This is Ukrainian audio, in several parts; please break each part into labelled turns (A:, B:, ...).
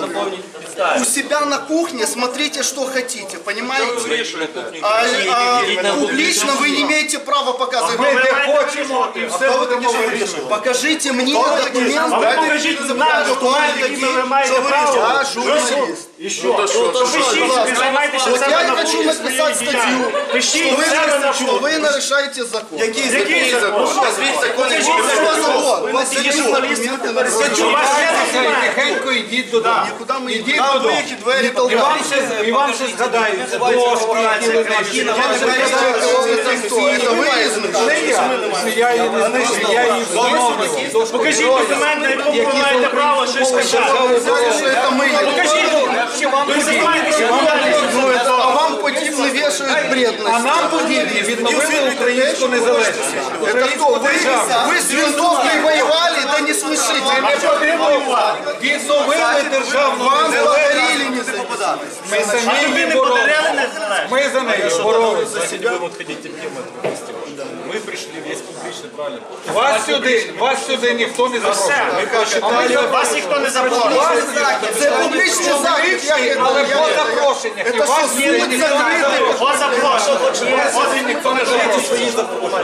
A: заповніть підстави.
B: У себя на кухне смотрите, что хотите, понимаете?
A: Вирішили кухню.
B: А,
A: Ідіть на
B: а, публично вы не имеете права показывать.
C: Ми де хочемо і все будемо вирішувати.
B: Покажите мне документ.
D: А ви покажіть нам документи, якими ви маєте право.
B: Я журналист.
D: І що? То пишіть собі, займайтеся
B: Вот
D: себе
B: я
D: на
B: хочу
D: вулиці
B: написать
D: своєю
B: статью,
D: діяльністю.
B: что
D: Пишіть
B: вы,
D: себе на
B: что
D: вулиці.
B: вы нарушаете закон.
D: Який закон?
A: Назвіть закони,
D: Покажіть
A: що
D: себе
A: ви
B: закон?
D: Ви
B: У вас
D: не
B: є
D: журналісти,
B: документи
D: ви
B: на
D: пересадчі. У вас є
C: Збирайтеся і
D: документи.
C: тихенько йдіть додому.
B: Куда мы
C: Ідіть
B: идем?
C: додому.
B: Двери, двери
C: І
B: толкаем.
C: вам ще, і вам ще згадаються дошки, які ви знайшли.
B: Это вы из
C: Не я, я її не знайшов, я її встановлював.
D: Покажіть документи, якому ви маєте право щось сказати.
B: Сказали, что это мы.
D: Покажіть документи. Ви займаєтеся діяльністю.
B: Ну, это, а вам подібно вешают бредность.
C: А нам подібні відновили українську незалежність.
B: Это кто? Вы, вы с смешите.
C: Не потрібно відновили державну
B: Вам
C: незалежність.
B: подарили независимость.
C: Ми самі
D: Тобі
C: її
D: не
C: боролися.
D: подарили незалежність?
C: Ми за нею боролися.
E: вот хотите тему этого фестиваля. Мы пришли весь публичный, правильно?
C: Вас сюди, вас сюди ніхто не запрошує.
D: Все, вас ніхто не запрошує.
B: Це публічний захід. як це?
C: Але
B: Я-
C: по
B: я-
C: запрошеннях. І
B: Это
C: вас
B: що,
C: сюди
B: суд
C: ніхто не
B: закритий?
C: запрошує.
D: Вас запрошує. Вас ніхто не запрошує.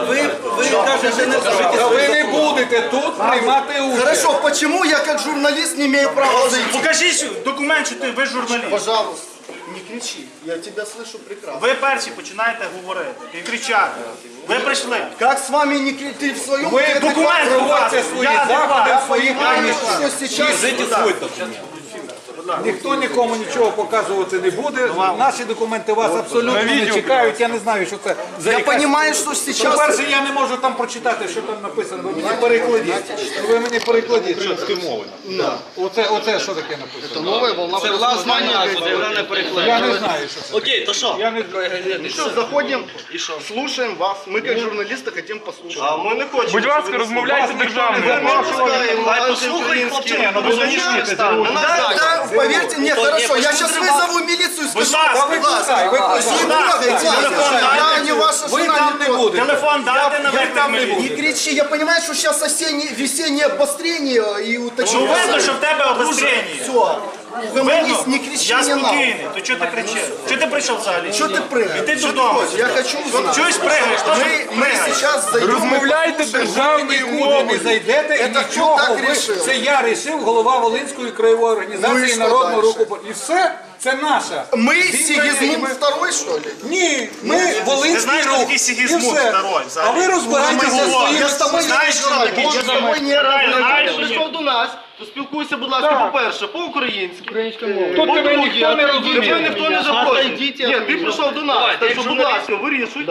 A: Ви, ви кажете, не кажете.
C: Та ви не будете тут приймати участь.
B: Хорошо, почему я как журналист не имею права зайти?
D: Покажіть документ, що ти ви журналіст.
B: Пожалуйста, не кричи. Я тебя слышу прекрасно.
D: Ви перші починаєте говорити і кричати. Ви прийшли.
B: Как с вами не кричи? Ты в своем...
D: Ви
B: ты
D: документ
C: Проводьте
D: показуєте.
C: свої
D: Я
C: заходи
D: адекват.
C: в своїх приміщеннях.
B: Что сейчас...
C: Ніхто нікому нічого показувати не буде. Наші документи вас абсолютно не чекають. Я не знаю, що це за
B: Я понимаю, что сейчас...
C: По-перше, я не можу там прочитати, що там написано. Ви мені перекладіть. Ви мені перекладіть. Що мови? Оце, оце що таке написано?
B: Новая волна
A: Це власна назва, вона не
C: Я не знаю, що це.
A: Окей, то що?
C: Я не
B: Что, заходим, слушаем вас. Мы как журналисты хотим послушать.
D: А ми не хочемо.
F: Будь ласка, розмовляйте державною.
D: Хай послухай хлопчина, ну ви розумієте?
B: Поверьте мне, хорошо. Я сейчас вызову милицию и
D: Будь
B: скажу.
D: ласка,
B: Не трогайте, я не ваша жена,
C: там
B: не
C: трогайте.
D: телефон дайте на
C: Я не
D: виклик.
B: кричи, я понимаю, что сейчас осеннее, весеннее обострение и
D: Ну
B: уточнение.
D: видно, що в тебе обострення.
B: Все,
D: Видно?
B: угомонись, не кричи
D: Я
B: мне на ухо.
D: спокійний. То чого ти кричиш? Чого ти прийшов взагалі?
B: Что ты прыгаешь?
D: Іди
B: Что ты
D: додому.
B: хочешь? Я хочу узнать.
D: Чуєш, пригаєш? Що
B: Мы,
D: ти
B: мы
D: пригаєш?
B: сейчас зайдем.
F: Розмовляйте державною
C: Нікуди не
F: мовою.
C: зайдете і
B: Это
C: нічого.
B: хто так
C: ви-
B: рішив?
C: Це я рішив, голова Волинської краєвої
B: Ну
C: організації
B: і що
C: Народного
B: дальше?
C: руху. І все, це наша.
B: Мы
C: Зібрання, і
B: Сигизмунд
C: ми-
B: второй, что ли?
C: Ні, ми Волинський
D: знаєш, хто
C: рух.
D: такий
C: І
D: Сигізмунд
C: все.
D: второй
C: А
D: взагалі?
C: ви розбирайтеся
D: Ну,
C: своїми.
B: Я с тобой не
D: Знаєш, що таке?
B: Он с тобой не
D: Знаєш,
G: прийшов до нас, то спілкуйся, будь ласка, по-перше, по-українськи.
C: Тут тебе ніхто не розуміє.
G: Тебе ніхто не запрошує. Ні, ти прийшов до нас, так що, будь ласка, вирішуй.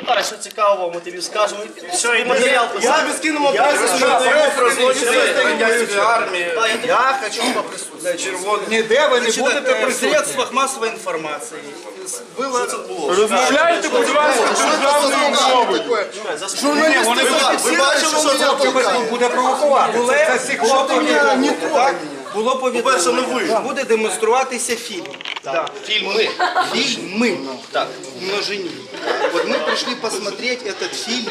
A: Питай, що цікавого, ми тобі скажемо.
D: Все, і
A: Матеріал
B: Я без кинула пресс, что про злочины радянской армии. Я хочу поприсутствовать. Червоный.
C: Ніде ви не
A: Значить,
C: будете
A: е, в
C: присутні.
A: средствах масової інформації было
F: Розмовляйте, будь ласка, державною мовою.
B: Журналисты зафиксировали, что меня
C: Хто
B: толкают.
C: буде провокувати? Це, це всі хлопці.
B: Меня не трогай.
A: Було повідомлено, буде демонструватися фільм.
B: Фильмы. Фильмы. Так. Множине. Вот мы пришли посмотреть этот фильм.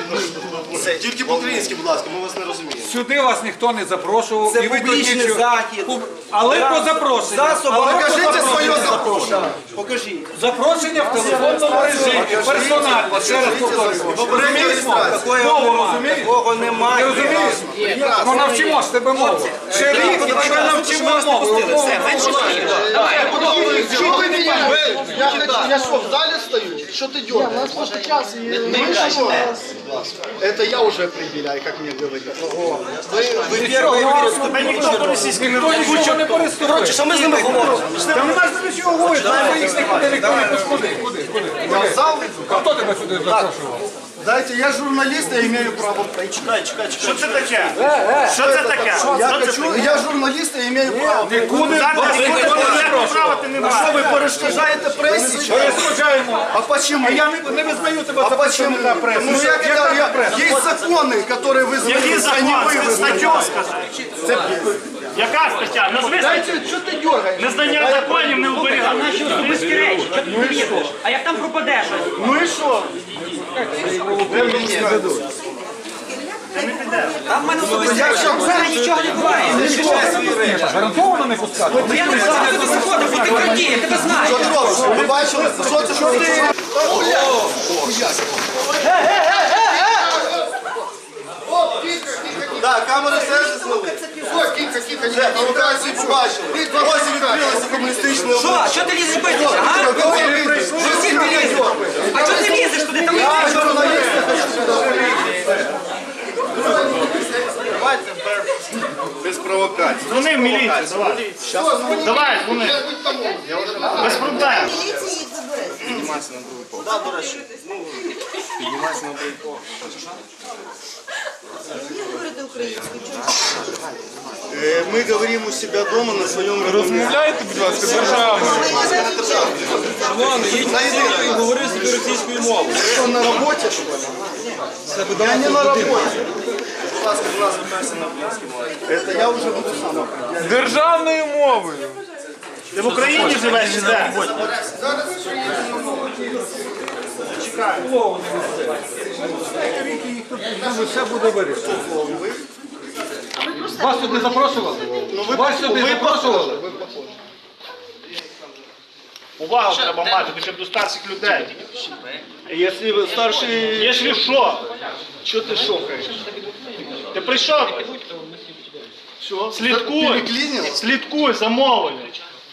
A: Це тільки по-українськи, будь ласка, ми вас не розуміємо.
C: Сюди вас ніхто не запрошував.
A: Це
C: і ви тут
A: публічний
C: нічого-
A: захід.
C: Пуб- Але по запрошенню.
A: Засоби-
C: Але по
B: Покажите
C: запрошенню.
B: свое запрошение.
A: Покажіть.
C: Запрошення в телефонному режимі, персонально, ще раз повторюю.
B: Попередня реєстрація.
A: Такої
C: Мову
A: немає.
C: розумієш?
A: Такого
C: Ти
A: немає.
C: розумієш? Ну навчимо ж тебе мову. Ще рік і тебе навчимо мову. Мову
B: Что вы меня? Я, хочу- я что, в зале стою? Что ты дергаешь? Это я уже определяю, как мне говорить.
A: Ви перший
D: Тебе ніхто по-російськи не
C: Ніхто нічого не
A: Коротше,
C: переступив.
A: що ми з ними говоримо?
C: Та не знаєш, до чого говориш, там їх нікуди ніхто не пустить. Куди? Куди?
B: Я в зал
C: А хто тебе сюди запрошував?
B: Знаете, я журналист, я имею право пройти.
A: Чекай, чекай, чекай.
D: Що це таке? Що це таке?
B: Я
D: Що це
B: хочу,
D: таке?
B: я журналист, я имею право.
C: Нікуди
D: Так,
C: вас
D: ніхто
C: ніхто не
D: ніякого
C: запрошував.
D: права ти не
B: А что
D: маєш.
B: вы перешкоджаете прессе? что ли?
C: Перешкоджаємо.
B: А почему?
C: А я не, не визнаю тебе
B: А
C: за
B: почему?
C: представника преси.
B: Ну, я,
C: Яка
B: я,
C: преса?
B: есть законы, которые вы
D: Який
B: знаете, а не
D: закон?
B: вы
D: Це
B: вызнаете.
D: статтю скажи. Яка стаття? Назви статтю.
B: Дайте, что ты дергаешь?
D: Незнання законів не вберігає.
H: Наші особисті речі, що ти не їдеш? А як там пропадеш?
B: Ну и что?
H: Там в мене особисто зараз нічого не буває.
C: Гарантовано не пускати?
H: Ну я не знаю, ти заходив, бо ти круті, я тебе знаю.
B: Ви бачили, що це що ти? Так, камери все зняли. Вже провокації побачили. Ось і відкрилися комуністичні
H: Що? Що ти лізеш битися, а? Що всіх ти лізеш? А чого ти лізеш туди? Там
B: Без провокацій.
D: Дзвони в міліцію, давай. Давай, дзвони. Без проблем.
B: Піднімайся на другий поверх. Да, до речі. Піднімайся на другий? Е, Ми говоримо у себе вдома на своєму робочому
F: Розмовляйте, будь ласка, державно.
E: Говори собі російською мовою.
B: Що на роботі? Я не на роботі. Будь ласка, до нас звертайся на українській мові. Це я вже буду сам.
F: Державною мовою.
D: Ти в Україні живеш чи де?
C: Ну, все буде вирішено. Вас тут не запрошували? Вас тут не запрошували?
D: Увагу треба мати, хоча б до старших людей.
B: Якщо старший...
D: Якщо що,
B: Що ти шокаєш?
D: Ти прийшов,
B: Що?
D: слідкуй,
B: Переклинил?
D: слідкуй за.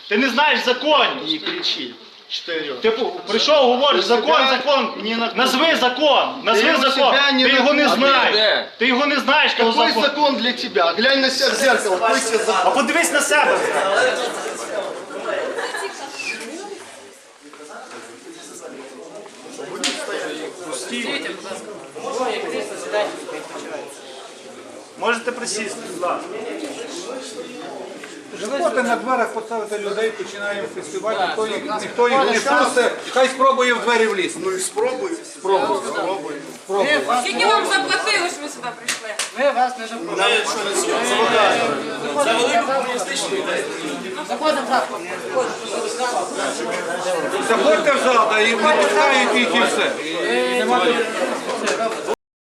D: Ти не знаєш законів.
B: Не кричи. Чотири.
D: Ти прийшов, говориш закон, закон. Назви закон, назви
B: Ти у
D: закон.
B: себе не
D: Ти його не
B: ти
D: знаєш. Ти його не знаєш, того
B: Какой
D: закону.
B: закон для тебя? Глянь на себя в зеркало. Какой себе закон?
D: А подивись на себе. Можете присісти, будь ласка.
C: Животи на дверах поставити людей, починаємо фестиваль, ніхто їх, ніхто їх не пустить, хай спробує в двері влізти.
B: Ну и спробуй.
I: Скільки вам заплатили, що ви сюди прийшли?
C: Заходьте в зал, і не пускають їх і все. І нема тут-